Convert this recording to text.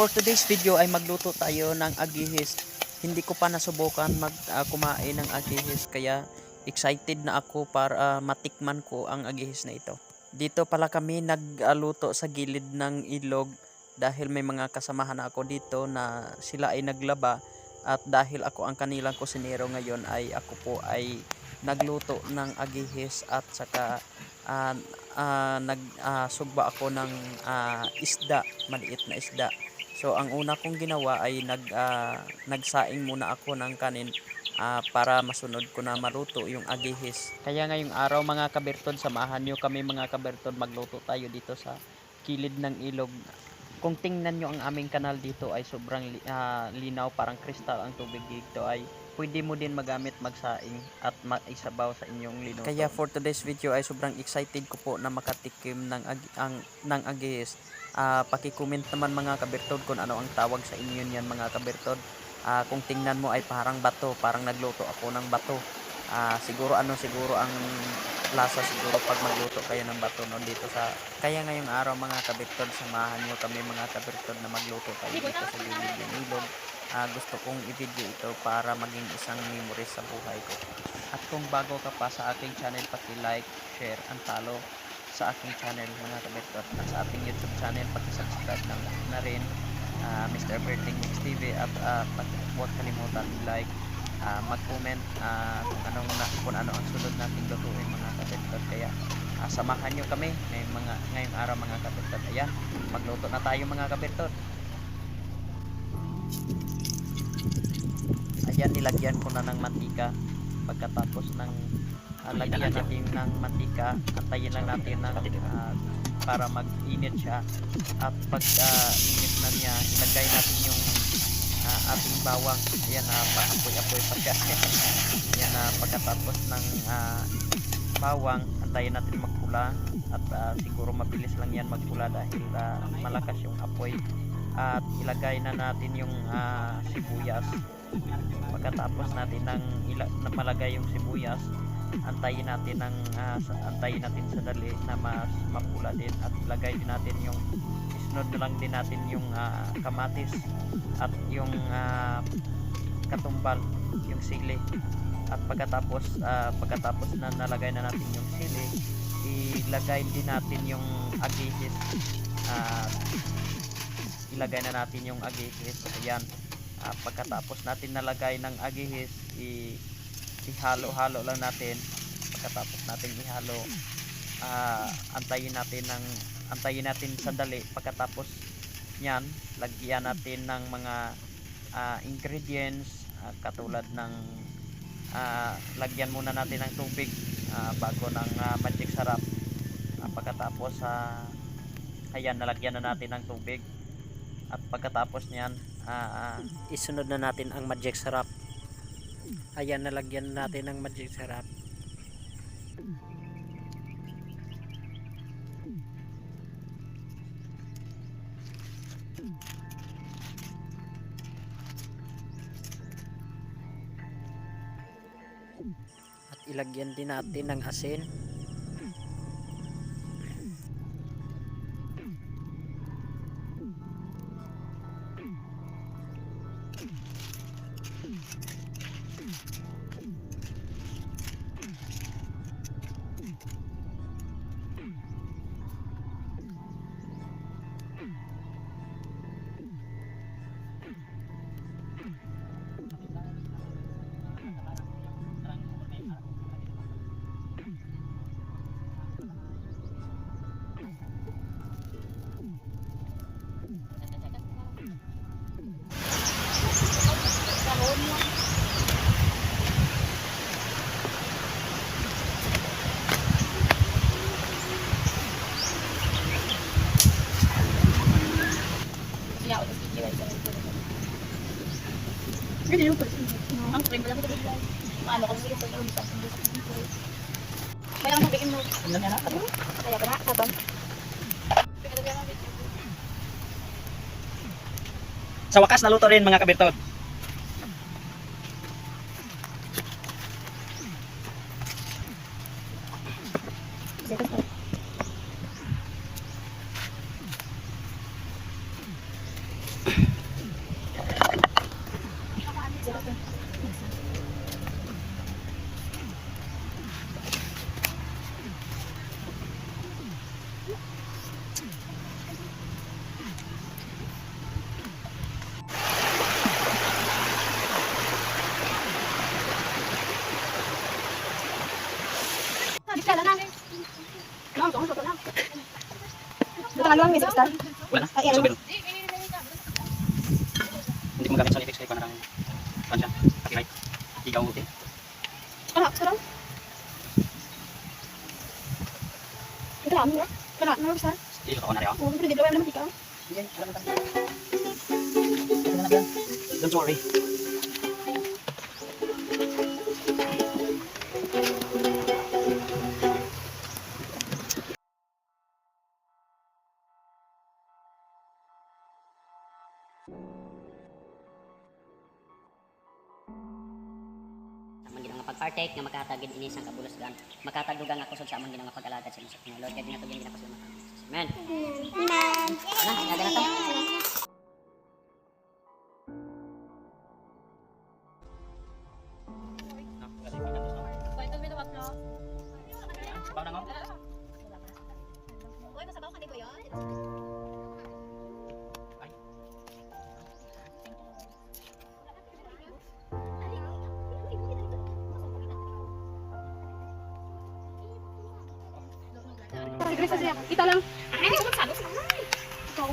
for today's video ay magluto tayo ng agihis. Hindi ko pa nasubukan mag ah, kumain ng agihis kaya excited na ako para ah, matikman ko ang agihis na ito. Dito pala kami nagluto sa gilid ng ilog dahil may mga kasamahan ako dito na sila ay naglaba at dahil ako ang kanilang kusinero ngayon ay ako po ay nagluto ng agihis at saka ah, ah, nag sugba ako ng ah, isda, maliit na isda. So ang una kong ginawa ay nag ah, nagsaing muna ako ng kanin ah, para masunod ko na maluto yung agihis. Kaya ngayong araw mga kabertod, samahan nyo kami mga kabertod magluto tayo dito sa kilid ng ilog. Kung tingnan nyo ang aming kanal dito ay sobrang ah, linaw, parang kristal ang tubig dito ay pwede mo din magamit magsaing at maisabaw sa inyong linuto. Kaya for today's video ay sobrang excited ko po na makatikim ng ag- ang ng agihis. Ah, paki-comment naman mga kabertod kung ano ang tawag sa inyo niyan mga kabertod. Ah, kung tingnan mo ay parang bato, parang nagluto ako ng bato. Ah, siguro ano siguro ang lasa siguro pag magluto kayo ng bato no dito sa kaya ngayong araw mga kabertod samahan niyo kami mga kabertod na magluto tayo dito sa gilid ng ilog. Ah, gusto kong i-video ito para maging isang memory sa buhay ko. At kung bago ka pa sa aking channel, paki-like, share, and follow sa aking channel mga kabertot at sa ating YouTube channel paki-subscribe na, na rin ah, Mr. Berting Mix TV at uh, huwag kalimutan i-like ah, mag-comment ah, kung anong kung ano ang sunod nating lutuin mga kabertot kaya ah, samahan nyo kami ngayong mga ngayong araw mga kabertot ayan magluto na tayo mga kabertot ayan nilagyan ko na ng mantika pagkatapos ng ah, lagyan natin ng mantika. Antayin lang natin na ah, para mag-init siya. At pag ah, init na niya ilagay natin yung ah, ating bawang. Ayan na uh, apoy-apoy pa siya. Ayan na pagkatapos ng ah, bawang antayin natin magpula. At ah, siguro mabilis lang yan magpula dahil ah, malakas yung apoy. At ilagay na natin yung ah, sibuyas. Pagkatapos natin ng ila, na malagay yung sibuyas antayin natin ng ah, sa- antayin natin sandali na mas mapula din at ilagay din natin yung isunod na lang din natin yung ah, kamatis at yung ah, katumbal yung sili. At pagkatapos ah, pagkatapos na nalagay na natin yung sili ilagay din natin yung agihis at ilagay na natin yung agihis ayan. Ah, pagkatapos natin nalagay ng agihis i ihalo-halo lang natin. Pagkatapos natin ihalo ah, antayin natin ng antayin natin sandali. Pagkatapos niyan lagyan natin ng mga ah, ingredients. Ah, katulad ng ah, lagyan muna natin ng tubig ah, bago ng ah, magic sarap. Ah, pagkatapos ah, ayan nalagyan na natin ng tubig. At pagkatapos niyan ah, ah, isunod na natin ang magic sarap ayan nalagyan natin ng magic sarap at ilagyan din natin ng asin Hindi yung person. Ang frame lang ito. Paano kung sige yung isa sa dito. Kaya mo bigyan mo. ano nga na? Ba na. Sa wakas naluto rin mga kabirtod. Isa lang na. Lang, lang, lang. Ito lang lang, Hindi ko magamit sa Netflix kaya ko na lang. Pansya, copyright. Ikaw uti. Ano, sarang? Ito lang, no? Ito lang, no, Star? Dito na rin ako. Oo, pero dito naman ikaw. Hindi, wala mo tayo. Don't worry. Amang ginang pagpartake nga makatagid ini sang kabulusgan. Makatadugang ako sa amang ginang pag-alagad sa mga Lord kay dinatugyan ginako sa mga Amen. Amen. Nah, ada na to. Nga. Ito lang. Ay, ito lang. Ikaw,